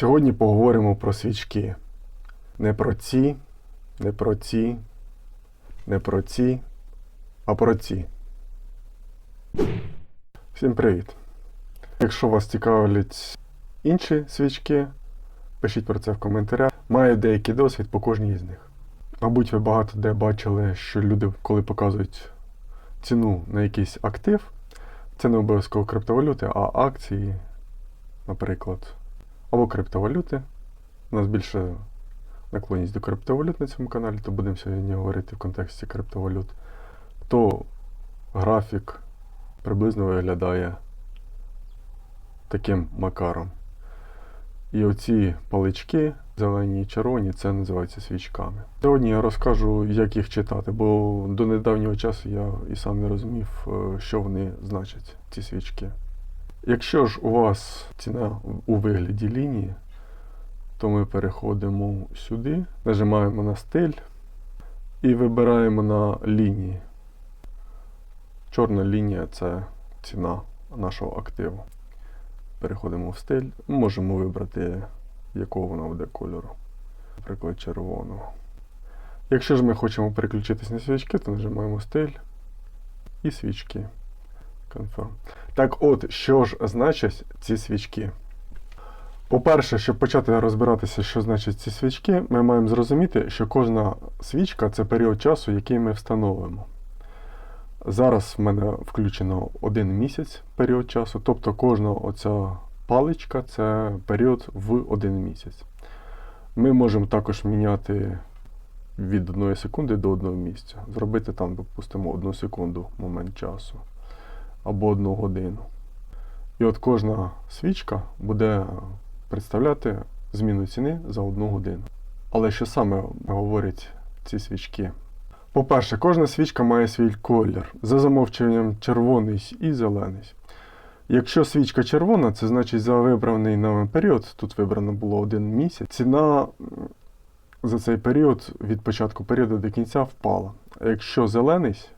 Сьогодні поговоримо про свічки. Не про ці, не про ці, не про ці, а про ці. Всім привіт! Якщо вас цікавлять інші свічки, пишіть про це в коментарях. Маю деякий досвід по кожній з них. Мабуть, ви багато де бачили, що люди, коли показують ціну на якийсь актив, це не обов'язково криптовалюти, а акції, наприклад, або криптовалюти. У нас більше наклонність до криптовалют на цьому каналі, то будемо сьогодні говорити в контексті криптовалют. То графік приблизно виглядає таким макаром. І оці палички, зелені і червоні, це називається свічками. Сьогодні я розкажу, як їх читати, бо до недавнього часу я і сам не розумів, е, що вони значать, ці свічки. Якщо ж у вас ціна у вигляді лінії, то ми переходимо сюди, нажимаємо на стиль і вибираємо на лінії. Чорна лінія це ціна нашого активу. Переходимо в стиль. Можемо вибрати, якого вона буде кольору. Наприклад, червоного. Якщо ж ми хочемо переключитись на свічки, то нажимаємо стиль і свічки. Confirm. Так от, що ж значать ці свічки? По-перше, щоб почати розбиратися, що значать ці свічки, ми маємо зрозуміти, що кожна свічка це період часу, який ми встановимо. Зараз в мене включено один місяць період часу, тобто кожна оця паличка це період в один місяць. Ми можемо також міняти від 1 секунди до 1 місяця. Зробити там, допустимо, 1 секунду момент часу або 1 годину. І от кожна свічка буде представляти зміну ціни за 1 годину. Але що саме говорять ці свічки? По-перше, кожна свічка має свій колір. За замовчуванням червоний і зелений. Якщо свічка червона, це значить за вибраний нами період, тут вибрано було один місяць, ціна за цей період від початку періоду до кінця впала. А якщо зелений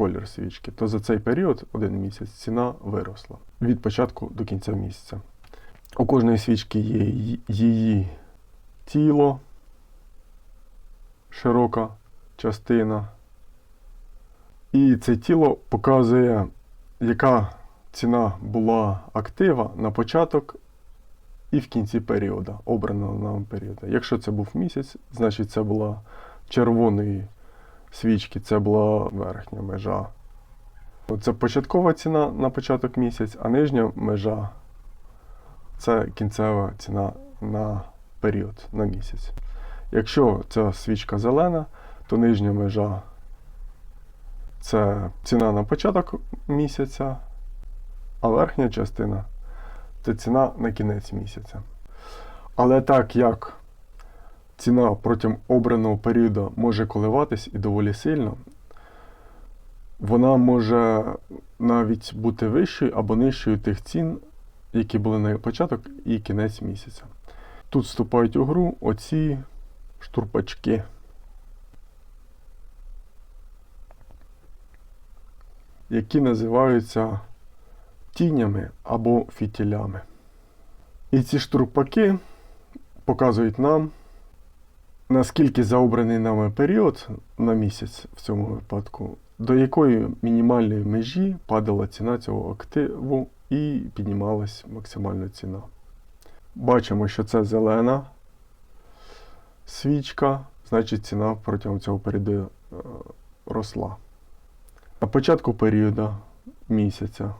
колір свічки, то за цей період, один місяць, ціна виросла від початку до кінця місяця. У кожної свічки є її тіло, широка частина. І це тіло показує, яка ціна була актива на початок і в кінці періоду, обраного нам періоду. Якщо це був місяць, значить це була червоної свічки, це була верхня межа. Це початкова ціна на початок місяць, а нижня межа це кінцева ціна на період, на місяць. Якщо ця свічка зелена, то нижня межа це ціна на початок місяця, а верхня частина це ціна на кінець місяця. Але так як ціна протягом обраного періоду може коливатись і доволі сильно, вона може навіть бути вищою або нижчою тих цін, які були на початок і кінець місяця. Тут вступають у гру оці штурпачки. які називаються тінями або фітілями. І ці штурпаки показують нам, наскільки за обраний нами період на місяць в цьому випадку, до якої мінімальної межі падала ціна цього активу і піднімалась максимальна ціна. Бачимо, що це зелена свічка, значить ціна протягом цього періоду е, росла. На початку періоду місяця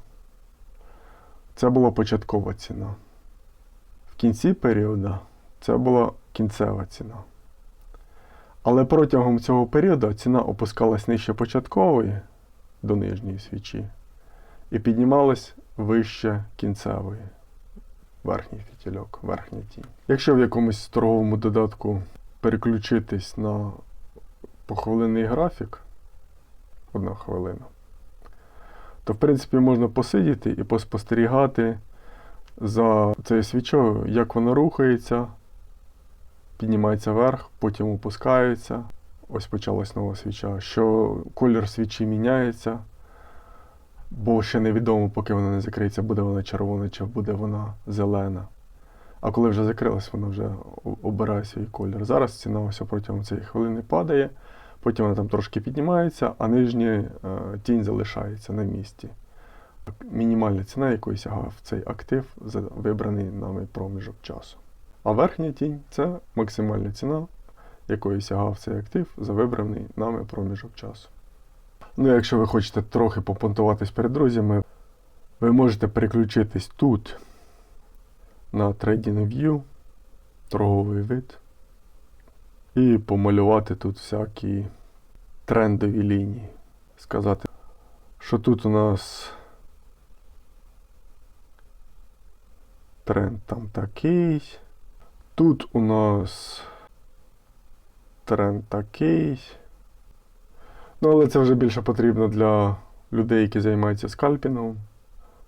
це була початкова ціна. В кінці періоду це була кінцева ціна. Але протягом цього періоду ціна опускалась нижче початкової до нижньої свічі і піднімалась вище кінцевої. Верхній фітільок, верхня тінь. Якщо в якомусь торговому додатку переключитись на похвилинний графік, одна хвилина, то в принципі можна посидіти і поспостерігати за цією свічою, як вона рухається, піднімається вверх, потім опускається. Ось почалась нова свіча, що колір свічі міняється, бо ще невідомо, поки вона не закриється, буде вона червона чи буде вона зелена. А коли вже закрилась, вона вже обирає свій колір. Зараз ціна ось протягом цієї хвилини падає, потім вона там трошки піднімається, а нижня е, тінь залишається на місці. Мінімальна ціна, якої сягав цей актив вибраний нами проміжок часу. А верхня тінь це максимальна ціна, якої сягав цей актив за вибраний нами проміжок часу. Ну, якщо ви хочете трохи попонтуватись перед друзями, ви можете переключитись тут на TradingView, торговий вид, і помалювати тут всякі трендові лінії. Сказати, що тут у нас тренд там такий. Тут у нас тренд такий. Ну, але це вже більше потрібно для людей, які займаються скальпінгом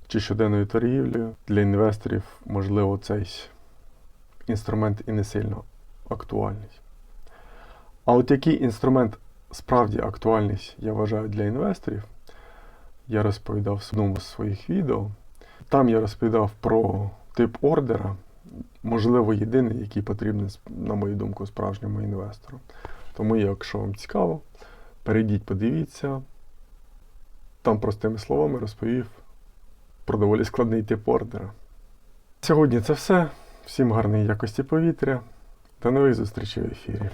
чи щоденною торгівлею. Для інвесторів, можливо, цей інструмент і не сильно актуальний. А от який інструмент справді актуальний, я вважаю, для інвесторів, я розповідав в одному з своїх відео. Там я розповідав про тип ордера, можливо, єдиний, який потрібен, на мою думку, справжньому інвестору. Тому, якщо вам цікаво, перейдіть, подивіться. Там простими словами розповів про доволі складний тип ордера. Сьогодні це все. Всім гарної якості повітря. До нових зустрічей в ефірі.